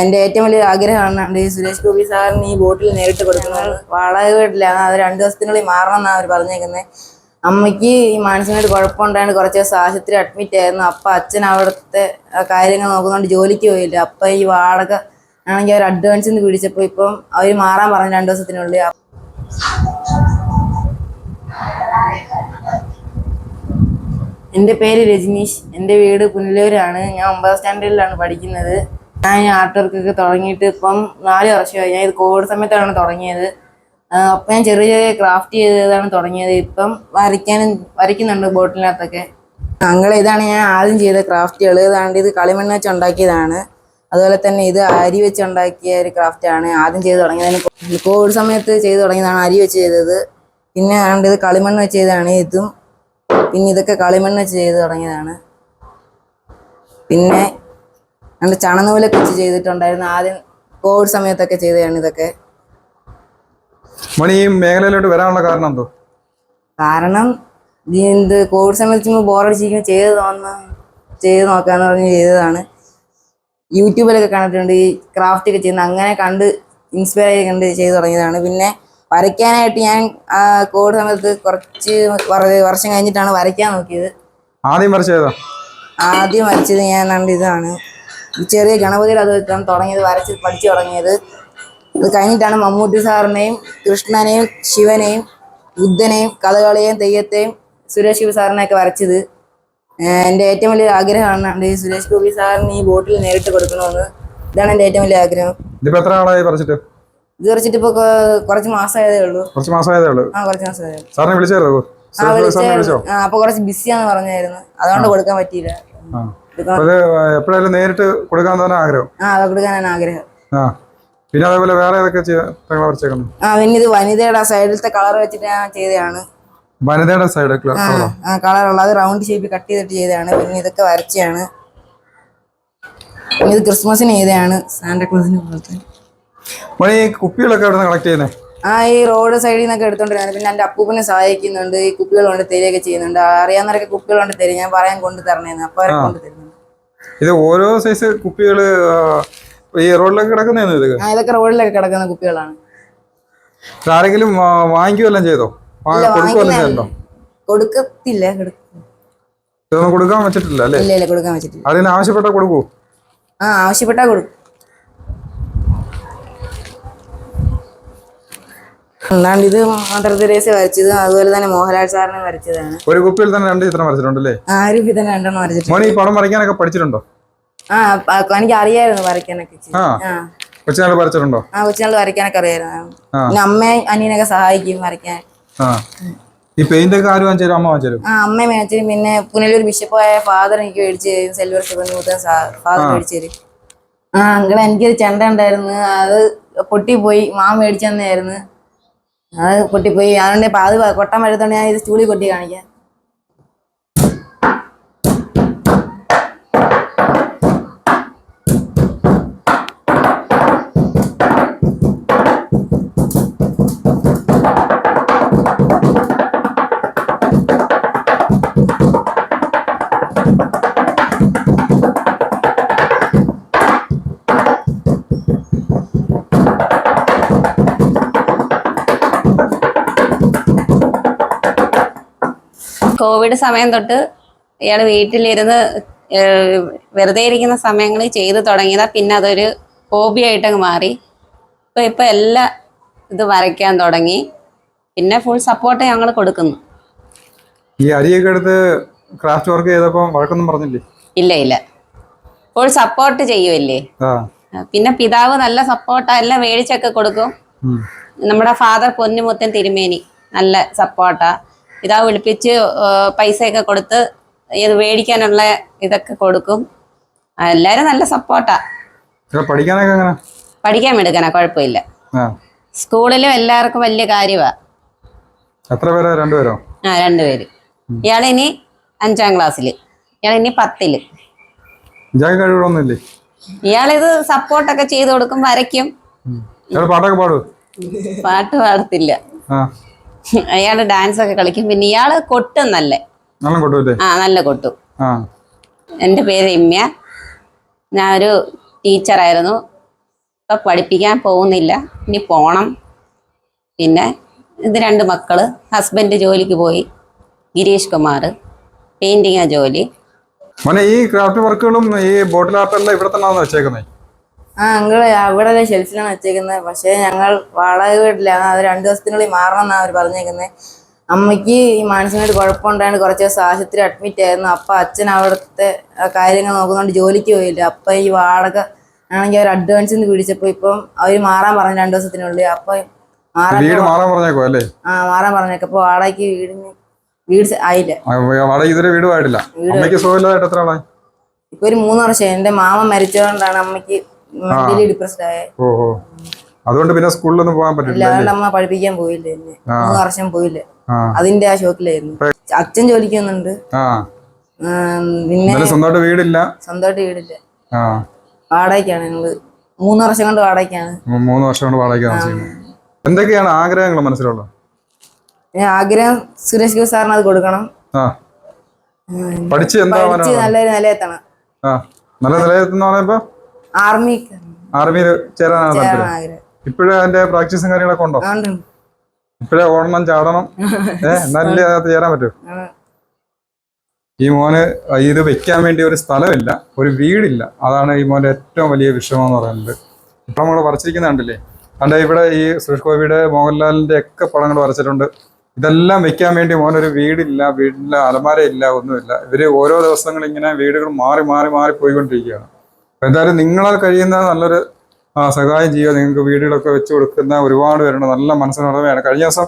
എന്റെ ഏറ്റവും വലിയ ആഗ്രഹമാണ് സുരേഷ് ഗോപി സാറിന് ഈ ബോട്ടിൽ നേരിട്ട് കൊടുക്കുന്നത്. വാടക വീട്ടിലാണ് അത് രണ്ടു ദിവസത്തിനുള്ളിൽ മാറണം എന്നാണ് അവർ പറഞ്ഞേക്കുന്നത് അമ്മയ്ക്ക് ഈ മാനസികമായിട്ട് കുഴപ്പമുണ്ടായത് കുറച്ച് ദിവസം ആശുപത്രി അഡ്മിറ്റ് ആയിരുന്നു. അപ്പം അച്ഛൻ അവിടുത്തെ കാര്യങ്ങൾ നോക്കുന്നതുകൊണ്ട് ജോലിക്ക് പോയില്ല. അപ്പം ഈ വാടക ആണെങ്കിൽ അവർ അഡ്വാൻസ് നിന്ന് പിടിച്ചപ്പോൾ ഇപ്പം അവർ മാറാൻ പറഞ്ഞു രണ്ടു ദിവസത്തിനുള്ളിൽ. എന്റെ പേര് രജനീഷ്. എന്റെ വീട് പുനലൂരാണ്. ഞാൻ ഒമ്പതാം സ്റ്റാൻഡേർഡിലാണ് പഠിക്കുന്നത്. ഞാൻ ആർട്ട് വർക്കൊക്കെ തുടങ്ങിയിട്ട് ഇപ്പം നാല് വർഷമായി ഞാൻ ഇത് കോവിഡ് സമയത്താണ് തുടങ്ങിയത്. അപ്പം ഞാൻ ചെറിയ ചെറിയ ക്രാഫ്റ്റ് ചെയ്തതാണ് തുടങ്ങിയത്. ഇപ്പം വരയ്ക്കാനും വരയ്ക്കുന്നുണ്ട് ബോട്ടിലിനകത്തൊക്കെ. അങ്ങനെ ഇതാണ് ഞാൻ ആദ്യം ചെയ്ത ക്രാഫ്റ്റുകൾ ഇതാണ്ട് ഇത് കളിമണ്ണ് വെച്ച് ഉണ്ടാക്കിയതാണ്. അതുപോലെ തന്നെ ഇത് അരി വെച്ച് ഉണ്ടാക്കിയ ഒരു ക്രാഫ്റ്റാണ് ആദ്യം ചെയ്ത് തുടങ്ങിയതിന് കോവിഡ് സമയത്ത് ചെയ്ത് തുടങ്ങിയതാണ് അരി വെച്ച് ചെയ്തത്. പിന്നെ ആണ്ട് ഇത് കളിമണ്ണ് വെച്ച് ചെയ്തതാണ് ഇതും. പിന്നെ ഇതൊക്കെ കളിമണ്ണ് വെച്ച് ചെയ്ത് തുടങ്ങിയതാണ്. പിന്നെ രണ്ട് ചണനൂലൊക്കെ വെച്ച് ചെയ്തിട്ടുണ്ടായിരുന്നു. ആദ്യം കോവിഡ് സമയത്തൊക്കെ ചെയ്തതാണ് ഇതൊക്കെ. മണി ഈ മേഖലയിലോട്ട് വരാനുള്ള കാരണം എന്തോ? കാരണം ഇത് കോവിഡ് സമയത്ത് ബോറടിച്ചിരിക്കുന്നു ബോറടിച്ചിരിക്കുമ്പോൾ ചെയ്ത് തോന്ന ചെയ്ത് നോക്കാന്ന് പറഞ്ഞ് ചെയ്തതാണ്. യൂട്യൂബിലൊക്കെ കണ്ടിട്ടുണ്ട് ഈ ക്രാഫ്റ്റ് ഒക്കെ ചെയ്യുന്ന അങ്ങനെ കണ്ട് ഇൻസ്പയർ ആയി കണ്ട് ചെയ്ത് തുടങ്ങിയതാണ്. പിന്നെ വരയ്ക്കാനായിട്ട് ഞാൻ കോവിഡ് സമയത്ത് കുറച്ച് വർഷം കഴിഞ്ഞിട്ടാണ് വരയ്ക്കാൻ നോക്കിയത്. ആദ്യം വരച്ച ആദ്യം വരച്ചത് ഞാൻ കണ്ട് ഇതാണ്. ഈ ചെറിയ ഗണപതി അത് വെച്ചാണ് തുടങ്ങിയത് വരച്ച് പഠിച്ചു തുടങ്ങിയത്. അത് കഴിഞ്ഞിട്ടാണ് മമ്മൂട്ടി സാറിനെയും കൃഷ്ണനെയും ശിവനെയും ബുദ്ധനെയും കഥകളിയെയും തെയ്യത്തെയും സുരേഷ് ഗോപി സാറിനെയൊക്കെ വരച്ചത്. എന്റെ ഏറ്റവും വലിയ ആഗ്രഹമാണ് ഈ സുരേഷ് ഗോപി സാറിന് ഈ ബോട്ടിൽ നേരിട്ട് കൊടുക്കണമെന്ന്. ഇതാണ് എന്റെ ഏറ്റവും വലിയ ആഗ്രഹം. ഇതിപ്പോ എത്ര ആളായി പറിച്ചിട്ട് ഇത് വരച്ചിട്ട് ഇപ്പോൾ കുറച്ച് മാസമായതേ ഉള്ളൂ. കുറച്ച് മാസമായതേ ഉള്ളൂ. ആ കുറച്ച് മാസമായതേ സാറിനെ വിളിച്ചായിരുന്നു? ആ വിളിച്ചായിരുന്നു. ആ അപ്പോൾ കുറച്ച് ബിസിയാന്ന് പറഞ്ഞായിരുന്നു. അതുകൊണ്ട് കൊടുക്കാൻ പറ്റിയില്ല. ആ. അപ്പൊ അത് എപ്പോഴായാലും നേരിട്ട് കൊടുക്കാൻ തന്നെ ആഗ്രഹം. ആ കൊടുക്കാനാണ് ആഗ്രഹം. ആ. പിന്നെ അതേപോലെ വേറെ ഏതൊക്കെ തങ്ങളെ വരച്ചേക്കുന്നു? ആ പിന്നെ ഇത് വനിതയുടെ സൈഡിലത്തെ കളർ വെച്ചിട്ട് ഞാൻ ചെയ്തതാണ്. വനിതയുടെ സൈഡ് ആ കളറുള്ള അത് റൗണ്ട് ഷേപ്പ് കട്ട് ചെയ്തിട്ട് ചെയ്തതാണ്. പിന്നെ ഇതൊക്കെ വരച്ചതാണ് ഇത് ക്രിസ്മസിന് ചെയ്തതാണ് സാന്റക്ലോസിന് പോലത്തെ ഈ കുപ്പികളൊക്കെ എവിടെ കളക്ട് ചെയ്യുന്നത് ആ ഈ റോഡ് സൈഡിൽ നിന്നൊക്കെ എടുത്തോണ്ടിരുന്നത് പിന്നെ എന്റെ അപ്പൂപ്പനെ സഹായിക്കുന്നുണ്ട് ഈ കുപ്പികൾ കൊണ്ട് തരികയൊക്കെ ചെയ്യുന്നുണ്ട്. അറിയാവുന്നവരൊക്കെ കുപ്പികൾ കൊണ്ട് തരും. ഞാൻ പറയാൻ കൊണ്ട് തരണേന്ന്. അപ്പൊ അവരെ കൊണ്ട് തരുന്നുണ്ട്. ഇത് ഓരോ സൈസ് കുപ്പികൾ ഈ റോഡിലൊക്കെ കിടക്കുന്ന ഇത്? ഇതൊക്കെ റോഡിലൊക്കെ കിടക്കുന്ന കുപ്പികളാണ്. ആരെങ്കിലും വാങ്ങിക്കുകയെല്ലാം ചെയ്തോ? കൊടുക്കുകയെല്ലാം ചെയ്തോ കൊടുക്കത്തില്ല ഇതൊന്നും കൊടുക്കാൻ വെച്ചിട്ടില്ല അല്ലേ? കൊടുക്കാൻ വെച്ചിട്ടില്ല. അതിന് ആവശ്യപ്പെട്ടാ കൊടുക്കൂ. ആ ആവശ്യപ്പെട്ടാ കൊടുക്കും. അല്ലാണ്ട് ഇത് മദർ തെരേസ വരച്ചത് അതുപോലെ തന്നെ മോഹൻലാൽ സാറിനെ വരച്ചതാണ്. ഒരു കുപ്പിയിൽ തന്നെ രണ്ട് ചിത്രം വരച്ചിട്ടുണ്ടല്ലേ? ആരും ഇത് തന്നെ രണ്ടെണ്ണം വരച്ചിട്ടുണ്ട്. ഈ പടം വരയ്ക്കാനൊക്കെ പഠിച്ചിട്ടുണ്ടോ? ആ പ- എനിക്ക് അറിയായിരുന്നു വരയ്ക്കാനൊക്കെ ഇച്ചിരി. ആ. ആ. കൊച്ചുനാൾ വരച്ചിട്ടുണ്ടോ? ആ കൊച്ചിനാൾ വരയ്ക്കാനൊക്കെ അറിയായിരുന്നു. ആ. പിന്നെ അമ്മയും അനിയനൊക്കെ സഹായിക്കും വരയ്ക്കാൻ. ആ. ഈ പെയിന്റ് ഒക്കെ ആര് വാങ്ങിച്ചു അമ്മ വാങ്ങിച്ചു ആ അമ്മ മേടിച്ചു പിന്നെ പുനലൂർ ബിഷപ്പായ ഫാദർ എനിക്ക് മേടിച്ച് തരും സെൽവർ ശിവനൂത്തൻ ഫാദർ മേടിച്ചു തരും. ആ അങ്കിളെ എനിക്കൊരു ചെണ്ട ഉണ്ടായിരുന്നു. അത് പൊട്ടിപ്പോയി. മാം മേടിച്ചു തന്നെയായിരുന്നു അത് പൊട്ടിപ്പോയി. അതുകൊണ്ട് അത് കൊട്ടം വരുത്തോണ്ട് ഞാൻ ഇത് സ്റ്റൂളിൽ കൊട്ടി കാണിക്കാം. കോവിഡ് സമയം തൊട്ട് ഇയാൾ വീട്ടിലിരുന്ന് വെറുതെ ഇരിക്കുന്ന സമയങ്ങളിൽ ചെയ്തു തുടങ്ങിയതാ. പിന്നെ അതൊരു ഹോബി ആയിട്ടങ്ങ് മാറി. ഇപ്പൊ ഇപ്പൊ എല്ലാ ഇത് വരയ്ക്കാൻ തുടങ്ങി. പിന്നെ ഫുൾ സപ്പോർട്ട് ഞങ്ങൾ കൊടുക്കുന്നു. ഈ അരിയൊക്കെ എടുത്ത് ക്രാഫ്റ്റ് വർക്ക് ചെയ്തപ്പോൾ വഴക്കൊന്നും പറഞ്ഞില്ലേ? ഇല്ല ഇല്ല. ഫുൾ സപ്പോർട്ട് ചെയ്യുമല്ലേ പിന്നെ പിതാവ് നല്ല സപ്പോർട്ടാ എല്ലാം മേടിച്ചൊക്കെ കൊടുക്കും. നമ്മുടെ ഫാദർ പൊന്നുമുത്തൻ തിരുമേനി. നല്ല സപ്പോർട്ടാ പിതാവ് വിളിപ്പിച്ച് പൈസയൊക്കെ കൊടുത്ത് ഇത് മേടിക്കാനുള്ള ഇതൊക്കെ കൊടുക്കും. എല്ലാരും നല്ല സപ്പോർട്ടാ. പഠിക്കാനൊക്കെ എങ്ങനെ? പഠിക്കാൻ എടുക്കാനാ കുഴപ്പമില്ല. സ്കൂളിലും എല്ലാവർക്കും വലിയ കാര്യമാ എത്ര പേരോ? രണ്ടുപേരോ ആ രണ്ടുപേര് ഇയാളിനി അഞ്ചാം ക്ലാസ്സിൽ ഇയാളിനി പത്തിൽ. ഇജാക്ക് കഴിവുകളൊന്നുമില്ലേ? ഇയാളിത് സപ്പോർട്ടൊക്കെ ചെയ്ത് കൊടുക്കും വരയ്ക്കും. ഇയാൾ പാട്ടൊക്കെ പാടൂ പാട്ട് പാടത്തില്ല. ആ. അയാൾ ഡാൻസ് ഒക്കെ കളിക്കും. പിന്നെ ഇയാൾ കൊട്ടും നല്ല. ആ നല്ല കൊട്ടും. എന്റെ പേര് രമ്യ. ഞാൻ ഒരു ടീച്ചറായിരുന്നു ഇപ്പൊ പഠിപ്പിക്കാൻ പോകുന്നില്ല. ഇനി പോണം. പിന്നെ ഇത് രണ്ട് മക്കൾ. ഹസ്ബൻഡ് ജോലിക്ക് പോയി. ഗിരീഷ് കുമാർ. പെയിന്റിങ്ങാ ജോലി. മോനെ ഈ ക്രാഫ്റ്റ് വർക്കുകളും ഈ ബോട്ടിൽ ആർട്ടെല്ലാം ഇവിടെ തന്നെ വെച്ചേക്കുന്നത് ആ അങ്കിൾ അവിടെ അല്ലേ ഷെൽഫിലാണ് വെച്ചേക്കുന്നത് പക്ഷേ ഞങ്ങൾ വാടക വീട്ടിലാണ് അത് രണ്ടു ദിവസത്തിനുള്ളിൽ മാറണം എന്നാണ് അവർ പറഞ്ഞേക്കുന്നത് അമ്മയ്ക്ക് ഈ മാനസികമായിട്ട് കുഴപ്പമുണ്ടായത് കുറച്ച് ദിവസം ആശുപത്രി അഡ്മിറ്റ് ആയിരുന്നു. അപ്പൊ അച്ഛൻ അവിടുത്തെ കാര്യങ്ങൾ നോക്കുന്നതുകൊണ്ട് ജോലിക്ക് പോയില്ല. അപ്പൊ ഈ വാടക ആണെങ്കിൽ അവർ അഡ്വാൻസ് നിന്ന് പിടിച്ചപ്പോ ഇപ്പം അവർ മാറാൻ പറഞ്ഞു രണ്ടു ദിവസത്തിനുള്ളിൽ. അപ്പൊ മാറാൻ പറഞ്ഞേക്കോ അല്ലേ? ആ മാറാൻ പറഞ്ഞേക്കോ. അപ്പോൾ വാടകയ്ക്ക് വീടിന് വീട് ആയില്ലേ. അവിടെ ഇതുവരെ വീട് ആയിട്ടില്ല അമ്മയ്ക്ക് സുഖമില്ലാതായിട്ട് എത്ര ആളായി? ഇപ്പൊ ഒരു മൂന്ന് വർഷം എന്റെ മാമ മരിച്ചതുകൊണ്ടാണ് അമ്മയ്ക്ക് മെന്റലി ഡിപ്രസ്ഡ് ആയത് ഓ ഓ. അതുകൊണ്ട് പിന്നെ സ്കൂളിലൊന്നും പോകാൻ പറ്റില്ല അമ്മ പഠിപ്പിക്കാൻ പോയില്ല എന്നെ? മൂന്ന് വർഷം പോയില്ല? അതിന്റെ ആ ഷോക്കിലായിരുന്നു. അച്ഛൻ ജോലിക്കുന്നുണ്ട് പിന്നെ സ്വന്തമായിട്ട് വീടില്ല. സ്വന്തമായിട്ട് വീടില്ല. വാടകയ്ക്കാണ് ഞങ്ങൾ. മൂന്ന് വർഷം കൊണ്ട് വാടകയ്ക്കാണ്. മൂന്ന് വർഷം കൊണ്ട് വാടകയ്ക്കാണ് എന്തൊക്കെയാണ് ആഗ്രഹങ്ങൾ മനസ്സിലുള്ളത്? ഞാൻ ആഗ്രഹം സുരേഷ് ഗോപി സാറിന് അത് കൊടുക്കണം. പഠിച്ച് നല്ല നിലയെത്തണം. നല്ല നിലയെത്തുന്ന പറയുമ്പോ ആർമി ആർമിയിൽ ചേരാനാണ് താല്പര്യം? ഇപ്പോഴും അതിന്റെ പ്രാക്ടീസും കാര്യങ്ങളൊക്കെ ഉണ്ടോ? ഇപ്പോഴേ ഓടണം ചാടണം. ഏഹ് അതിനകത്ത് ചേരാൻ പറ്റൂ. ഈ മോന് ഇത് വെക്കാൻ വേണ്ടി ഒരു സ്ഥലമില്ല ഒരു വീടില്ല. അതാണ് ഈ മോന്റെ ഏറ്റവും വലിയ വിഷമം എന്ന് പറയുന്നത്. ഇപ്പൊ നമ്മൾ വരച്ചിരിക്കുന്ന കണ്ടില്ലേ? കണ്ട ഇവിടെ ഈ സുരേഷ് ഗോപിയുടെ മോഹൻലാലിന്റെ ഒക്കെ പടങ്ങൾ വരച്ചിട്ടുണ്ട്. ഇതെല്ലാം വെക്കാൻ വേണ്ടി മോനൊരു വീടില്ല വീടില്ല അലമാരയില്ല ഒന്നുമില്ല. ഇവർ ഓരോ ദിവസങ്ങൾ ഇങ്ങനെ വീടുകൾ മാറി മാറി മാറി പോയിക്കൊണ്ടിരിക്കുകയാണ്. എന്തായാലും നിങ്ങളാൽ കഴിയുന്ന നല്ലൊരു സഹായം ചെയ്യുക നിങ്ങൾക്ക് വീടുകളൊക്കെ വെച്ച് കൊടുക്കുന്ന ഒരുപാട് പേരുണ്ട്. നല്ല മനസ്സിനുടമയാണ് കഴിഞ്ഞ ദിവസം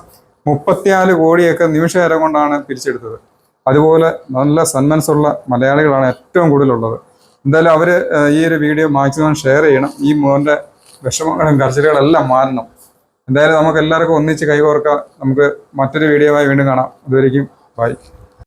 മുപ്പത്തിനാല് കോടിയൊക്കെ നിമിഷ നേരം കൊണ്ടാണ് പിരിച്ചെടുത്തത്. അതുപോലെ നല്ല സന്മനസ്സുള്ള മലയാളികളാണ് ഏറ്റവും കൂടുതലുള്ളത്. എന്തായാലും അവർ ഈ ഒരു വീഡിയോ മാക്സിമം ഷെയർ ചെയ്യണം. ഈ മോന്റെ വിഷമങ്ങളും കരച്ചിലുകളെല്ലാം മാറണം. എന്തായാലും നമുക്ക് എല്ലാവർക്കും ഒന്നിച്ച് കൈകോർക്കാം. നമുക്ക് മറ്റൊരു വീഡിയോ ആയി വീണ്ടും കാണാം. അതുവരെയും ബൈ.